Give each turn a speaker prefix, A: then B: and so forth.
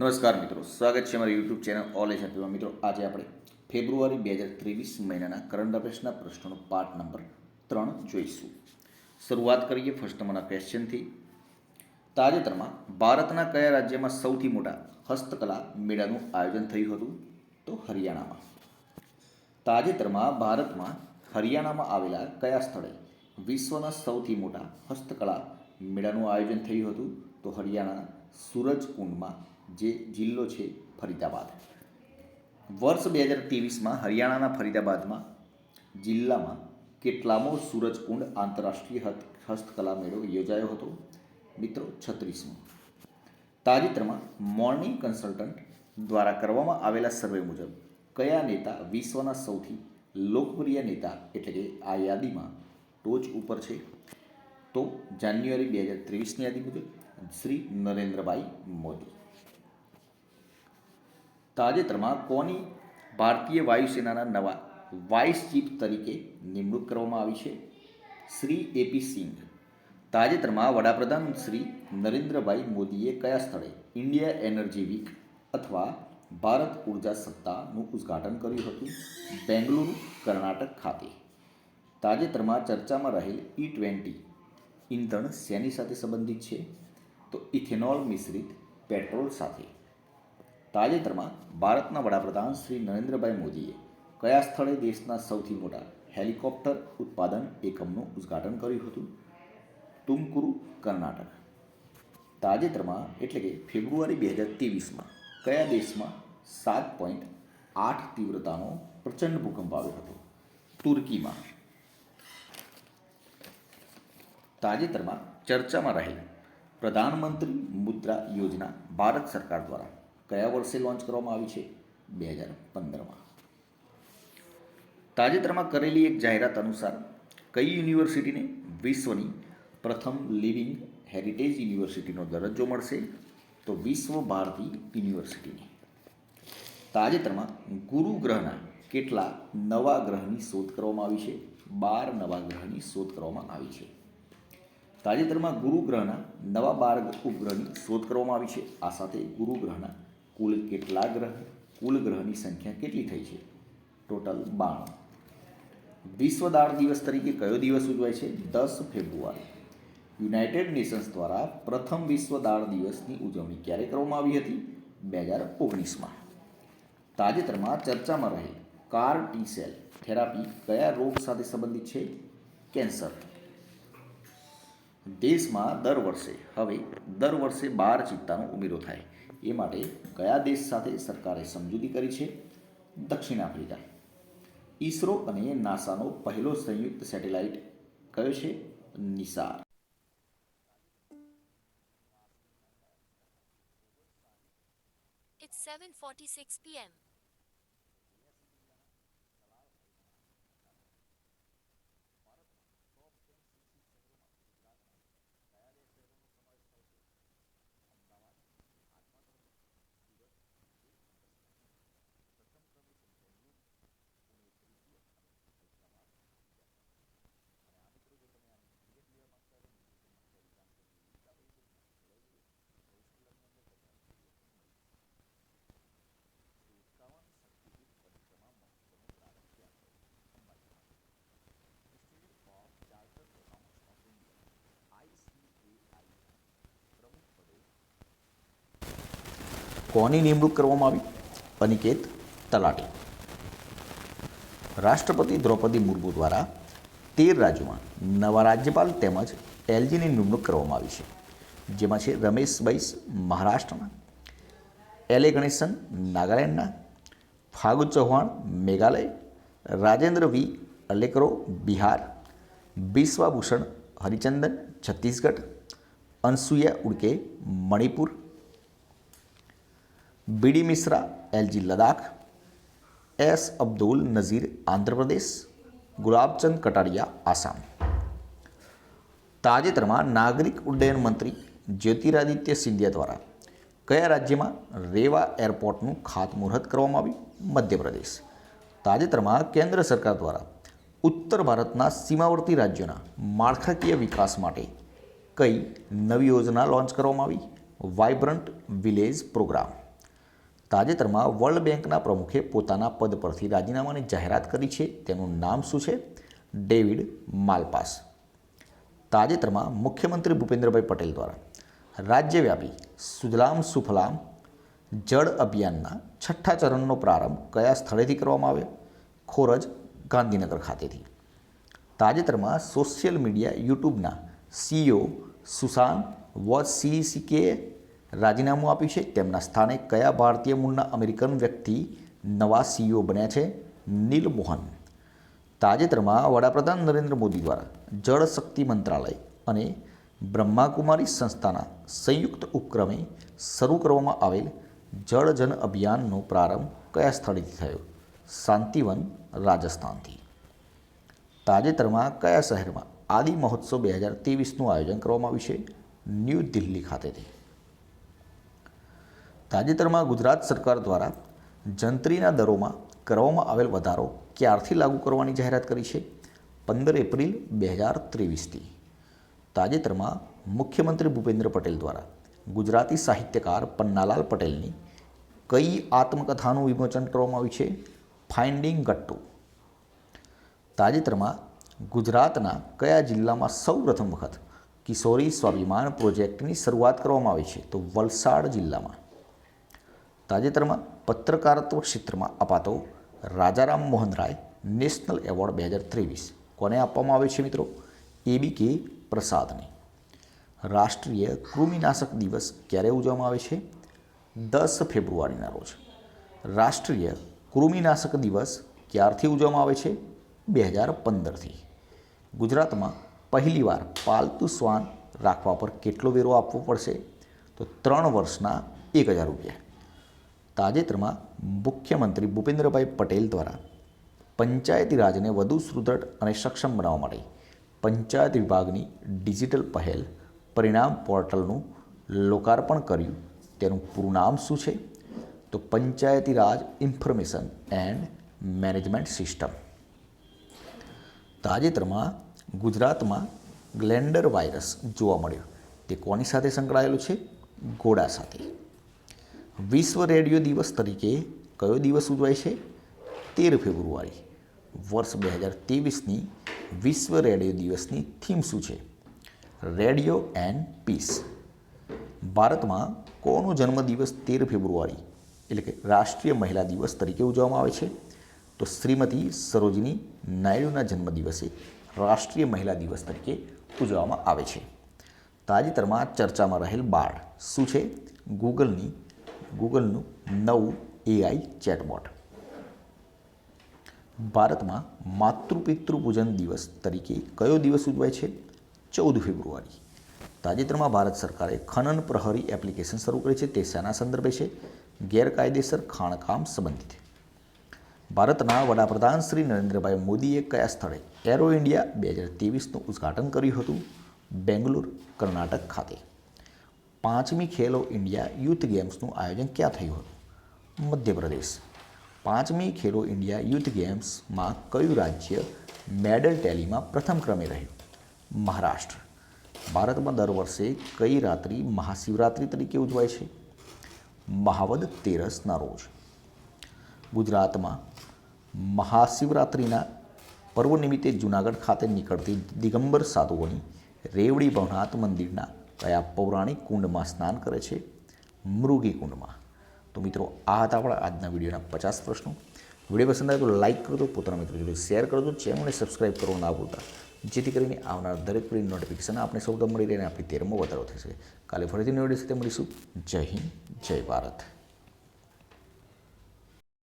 A: નમસ્કાર મિત્રો, સ્વાગત છે મારી યુટ્યુબ ચેનલ ઓલ એજ હેપીમાં મિત્રો, આજે આપણે ફેબ્રુઆરી બે હજાર ત્રેવીસ મહિનાના કરંટ અફેર્સના પ્રશ્નોનો પાર્ટ નંબર ત્રણ જોઈશું. શરૂઆત કરીએ ફર્સ્ટ નંબરના ક્વેશ્ચનથી તાજેતરમાં ભારતના કયા રાજ્યમાં સૌથી મોટા હસ્તકલા મેળાનું આયોજન થયું હતું? તો હરિયાણામાં. તાજેતરમાં ભારતમાં હરિયાણામાં આવેલા કયા સ્થળે વિશ્વના સૌથી મોટા હસ્તકલા મેળાનું આયોજન થયું હતું? તો હરિયાણાના સૂરજકુંડમાં જે જિલ્લો છે ફરીદાબાદ. વર્ષ બે હજાર ત્રેવીસમાં હરિયાણાના ફરીદાબાદમાં જિલ્લામાં કેટલામો સૂરજકુંડ આંતરરાષ્ટ્રીય હસ્તકલા મેળો યોજાયો હતો. મિત્રો, છત્રીસમો. તાજેતરમાં મોર્નિંગ કન્સલ્ટન્ટ દ્વારા કરવામાં આવેલા સર્વે મુજબ કયા નેતા વિશ્વના સૌથી લોકપ્રિય નેતા એટલે કે આ યાદીમાં ટોચ ઉપર છે? તો જાન્યુઆરી બે હજાર ત્રેવીસની યાદી મુજબ શ્રી નરેન્દ્રભાઈ મોદી. તાજેતરમાં કોની ભારતીય વાયુસેનાના નવા વાઇસ ચીફ તરીકે નિમણૂક કરવામાં આવી છે? શ્રી એપી સિંઘ. તાજેતરમાં વડાપ્રધાન શ્રી નરેન્દ્રભાઈ મોદીએ કયા સ્થળે ઇન્ડિયા એનર્જી વીક અથવા ભારત ઊર્જા સપ્તાહનું ઉદ્ઘાટન કર્યું હતું? બેંગલુરુ, કર્ણાટક ખાતે. તાજેતરમાં ચર્ચામાં રહેલ ઈ ટ્વેન્ટી ઇંધણ શેની સાથે સંબંધિત છે? તો ઇથેનોલ મિશ્રિત પેટ્રોલ સાથે. તાજેતરમાં ભારતના વડાપ્રધાન શ્રી નરેન્દ્રભાઈ મોદીએ કયા સ્થળે દેશના સૌથી મોટા હેલિકોપ્ટર ઉત્પાદન એકમનું ઉદ્ઘાટન કર્યું હતું? તુમકુરુ, કર્ણાટક. તાજેતરમાં એટલે કે ફેબ્રુઆરી બે હજાર ત્રેવીસમાં કયા દેશમાં સાત પોઈન્ટ આઠ તીવ્રતાનો પ્રચંડ ભૂકંપ આવ્યો હતો? તુર્કીમાં. તાજેતરમાં ચર્ચામાં રહેલ પ્રધાનમંત્રી મુદ્રા યોજના ભારત સરકાર દ્વારા કયા વર્ષે લોન્ચ કરવામાં આવી છે? બે હજાર પંદરમાં. તાજેતરમાં કરેલી એક જાહેરાત અનુસાર કઈ યુનિવર્સિટીને વિશ્વની પ્રથમ લિવિંગ હેરિટેજ યુનિવર્સિટીનો દરજ્જો મળશે? તો વિશ્વ ભારતી યુનિવર્સિટીને. તાજેતરમાં ગુરુ ગ્રહના કેટલા નવા ગ્રહની શોધ કરવામાં આવી છે? બાર નવા ગ્રહની શોધ કરવામાં આવી છે. તાજેતરમાં ગુરુ ગ્રહના નવા બાર ઉપગ્રહની શોધ કરવામાં આવી છે. આ સાથે ગુરુ ગ્રહના કુલ કેટલા ગ્રહ, કુલ ગ્રહની સંખ્યા કેટલી થઈ છે? ટોટલ બાણું. વિશ્વ દાળ દિવસ તરીકે કયો દિવસ ઉજવાય છે? દસ ફેબ્રુઆરી. યુનાઇટેડ નેશન્સ દ્વારા પ્રથમ વિશ્વ દાળ દિવસની ઉજવણી ક્યારે કરવામાં આવી હતી? બે હજાર ઓગણીસમાં. તાજેતરમાં ચર્ચામાં રહેલ કાર ટી સેલ થેરાપી કયા રોગ સાથે સંબંધિત છે? કેન્સર. દેશમાં દર વર્ષે, હવે દર વર્ષે બાર ચિત્તાનો ઉમેરો થાય. એ માટે કયા દેશ સાથે સરકારે સમજૂતી કરી છે? દક્ષિણ આફ્રિકા. ઈસરો અને નાસાનો પહેલો સંયુક્ત સેટેલાઇટ કયો છે? નિસાર.
B: It's 7:46 p.m.
A: કોની નિમણૂક કરવામાં આવી? અનિકેત તલાટી. રાષ્ટ્રપતિ દ્રૌપદી મુર્મુ દ્વારા તેર રાજ્યોમાં નવા રાજ્યપાલ તેમજ એલજીની નિમણૂક કરવામાં આવી છે. જેમાં છે રમેશ બૈસ મહારાષ્ટ્રના એલ એ ગણેશન નાગાલેન્ડના, Phagu Chauhan Meghalaya, Rajendra V અલેકરો Bihar Biswabhusan Harichandan Chhattisgarh, Anusuiya Uikey Manipur BD Mishra LG Ladakh S Abdul Nazeer Andhra Pradesh Gulabchand Kataria Assam તાજેતરમાં નાગરિક ઉડ્ડયન મંત્રી જ્યોતિરાદિત્ય સિંધિયા દ્વારા કયા રાજ્યમાં રેવા એરપોર્ટનું ખાતમુહૂર્ત કરવામાં આવ્યું? મધ્યપ્રદેશ. તાજેતરમાં કેન્દ્ર સરકાર દ્વારા ઉત્તર ભારતના સીમાવર્તી રાજ્યોના માળખાકીય વિકાસ માટે કઈ નવી યોજના લોન્ચ કરવામાં આવી? Vibrant village programme. તાજેતરમાં વર્લ્ડ બેંકના પ્રમુખે પોતાના પદ પરથી રાજીનામાની જાહેરાત કરી છે. તેનું નામ શું છે? David Malpass. તાજેતરમાં મુખ્યમંત્રી ભૂપેન્દ્રભાઈ પટેલ દ્વારા રાજ્યવ્યાપી સુજલામ સુફલામ જળ અભિયાનના છઠ્ઠા ચરણનો પ્રારંભ કયા સ્થળેથી કરવામાં આવ્યો? ખોરજ, ગાંધીનગર ખાતેથી. તાજેતરમાં સોશિયલ મીડિયા યુટ્યુબના સીઈઓ સુશાન વોચ સીસીકે રાજીનામું આપ્યું છે. તેમના સ્થાને કયા ભારતીય મૂળના અમેરિકન વ્યક્તિ નવા સીઈઓ બન્યા છે? નીલ મોહન. તાજેતરમાં વડાપ્રધાન નરેન્દ્ર મોદી દ્વારા જળ શક્તિ મંત્રાલય અને બ્રહ્માકુમારી સંસ્થાના સંયુક્ત ઉપક્રમે શરૂ કરવામાં આવેલ જળ જન અભિયાનનો પ્રારંભ કયા સ્થળેથી થયો? શાંતિવન, રાજસ્થાનથી. તાજેતરમાં કયા શહેરમાં આદિ મહોત્સવ બે હજાર ત્રેવીસનું આયોજન કરવામાં આવ્યું છે? ન્યૂ દિલ્હી ખાતેથી. તાજેતરમાં ગુજરાત સરકાર દ્વારા જંત્રીના દરોમાં કરવામાં આવેલ વધારો ક્યારથી લાગુ કરવાની જાહેરાત કરી છે? પંદર એપ્રિલ બે હજાર ત્રેવીસથી. તાજેતરમાં મુખ્યમંત્રી ભૂપેન્દ્ર પટેલ દ્વારા ગુજરાતી સાહિત્યકાર પન્નાલાલ પટેલની કઈ આત્મકથાનું વિમોચન કરવામાં આવ્યું છે? ફાઇન્ડિંગ ગટ્ટુ. તાજેતરમાં ગુજરાતના કયા જિલ્લામાં સૌપ્રથમ વખત કિશોરી સ્વાભિમાન પ્રોજેક્ટની શરૂઆત કરવામાં આવી છે? તો વલસાડ જિલ્લામાં. તાજેતરમાં પત્રકારત્વ ક્ષેત્રમાં અપાતો રાજારામ મોહન રાય નેશનલ એવોર્ડ બે હજાર ત્રેવીસ. કોને આપવામાં આવે છે મિત્રો? એબી કે પ્રસાદને. રાષ્ટ્રીય કૃમિનાશક દિવસ ક્યારે ઉજવવામાં આવે છે? દસ ફેબ્રુઆરીના રોજ. રાષ્ટ્રીય કૃમિનાશક દિવસ ક્યારથી ઉજવવામાં આવે છે? બે હજાર પંદરથી. ગુજરાતમાં પહેલીવાર પાલતુ શ્વાન રાખવા પર કેટલો વેરો આપવો પડશે? તો ત્રણ વર્ષના એક હજાર રૂપિયા. તાજેતરમાં મુખ્યમંત્રી ભૂપેન્દ્રભાઈ પટેલ દ્વારા પંચાયતી રાજને વધુ સુદૃઢ અને સક્ષમ બનાવવા માટે પંચાયત વિભાગની ડિજિટલ પહેલ પરિણામ પોર્ટલનું લોકાર્પણ કર્યું. તેનું પૂરું નામ શું છે? તો Panchayati Raj information and management system. તાજેતરમાં ગુજરાતમાં ગ્લેન્ડર વાયરસ જોવા મળ્યો. તે કોની સાથે સંકળાયેલું છે? ઘોડા સાથે. વિશ્વ રેડિયો દિવસ તરીકે કયો દિવસ ઉજવાય છે? તેર ફેબ્રુઆરી, વર્ષ બે હજાર ત્રેવીસની વિશ્વ રેડિયો દિવસની થીમ શું છે? Radio and peace. ભારતમાં કોનો જન્મદિવસ તેર ફેબ્રુઆરી, એટલે કે રાષ્ટ્રીય મહિલા દિવસ તરીકે ઉજવવામાં આવે છે? તો શ્રીમતી સરોજિની નાયડુના જન્મદિવસે રાષ્ટ્રીય મહિલા દિવસ તરીકે ઉજવવામાં આવે છે. તાજેતરમાં ચર્ચામાં રહેલ બાળ શું છે? ગૂગલની ગૂગલનું નવું એઆઈ ચેટબોટ ભારતમાં માતૃપિતૃ પૂજન દિવસ તરીકે કયો દિવસ ઉજવાય છે? ચૌદ ફેબ્રુઆરી. તાજેતરમાં ભારત સરકારે ખનન પ્રહરી એપ્લિકેશન શરૂ કરી છે. તે શાના સંદર્ભે છે. ગેરકાયદેસર ખાણકામ સંબંધિત. ભારતના વડાપ્રધાન શ્રી નરેન્દ્રભાઈ મોદીએ કયા સ્થળે એરો ઇન્ડિયા બે હજાર ત્રેવીસનું ઉદ્ઘાટન કર્યું હતું? બેંગ્લોર, કર્ણાટક ખાતે. પાંચમી ખેલો ઇન્ડિયા યુથ ગેમ્સનું આયોજન ક્યાં થયું હતું? મધ્યપ્રદેશ. પાંચમી ખેલો ઇન્ડિયા યુથ ગેમ્સમાં કયું રાજ્ય મેડલ ટેલીમાં પ્રથમ ક્રમે રહ્યું? મહારાષ્ટ્ર. ભારતમાં દર વર્ષે કઈ રાત્રિ મહાશિવરાત્રિ તરીકે ઉજવાય છે? મહાવદ તેરસના રોજ. ગુજરાતમાં મહાશિવરાત્રિના પર્વ નિમિત્તે જૂનાગઢ ખાતે નીકળતી દિગંબર સાધુઓની રેવડી ભવનાથ મંદિરના કયા પૌરાણિક કુંડમાં સ્નાન કરે છે? મૃગી કુંડમાં. તો મિત્રો, આ હતા આપણા આજના વિડીયોના પચાસ પ્રશ્નો. વીડિયો પસંદ આવે તો લાઇક કરજો, પોતાના મિત્રો જોડે શેર કરજો, ચેનલને સબસ્ક્રાઇબ કરો ના ભૂલતા. જેથી કરીને આવનાર દરેક વીડિયો નોટિફિકેશન આપણે સૌ મળી રહે અને આપણી તેરમાં વધારો થશે. કાલે ફરીથી નવી સાથે મળીશું. જય હિન્દ, જય ભારત.